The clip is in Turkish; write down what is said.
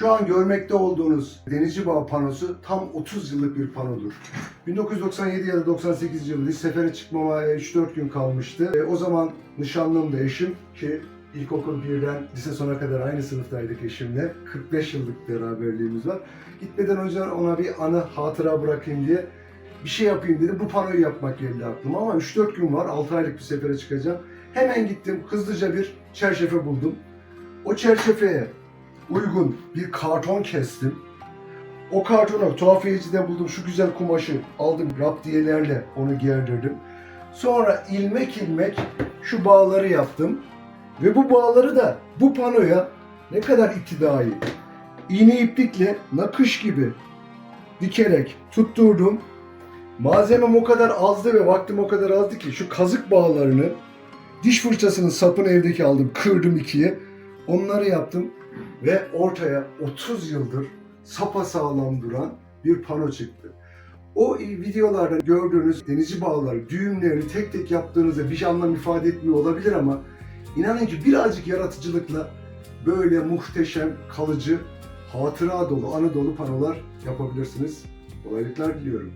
Şu an görmekte olduğunuz Denizci Bağ panosu tam 30 yıllık bir panodur. 1997 ya da 98 yılında sefere çıkmama 3-4 gün kalmıştı. E, o zaman nişanlım da eşim ki ilkokul 1'den lise sona kadar aynı sınıftaydık eşimle. 45 yıllık beraberliğimiz var. Gitmeden önce ona bir anı hatıra bırakayım diye bir şey yapayım dedim. Bu panoyu yapmak geldi aklıma ama 3-4 gün var. 6 aylık bir sefere çıkacağım. Hemen gittim. Hızlıca bir çerçeve buldum. O çerçeveye uygun bir karton kestim. O kartonu tuhafiyeciden buldum. Şu güzel kumaşı aldım. Raptiyelerle onu gerdirdim. Sonra ilmek ilmek şu bağları yaptım. Ve bu bağları da bu panoya ne kadar iktidai. İğne iplikle nakış gibi dikerek tutturdum. Malzemem o kadar azdı ve vaktim o kadar azdı ki şu kazık bağlarını diş fırçasının sapını evdeki aldım. Kırdım ikiye. Onları yaptım ve ortaya 30 yıldır sapasağlam duran bir pano çıktı. O videolarda gördüğünüz denizci bağları, düğümlerini tek tek yaptığınızda bir anlam ifade etmiyor olabilir ama inanın ki birazcık yaratıcılıkla böyle muhteşem, kalıcı, hatıra dolu, anı dolu panolar yapabilirsiniz. Kolaylıklar diliyorum.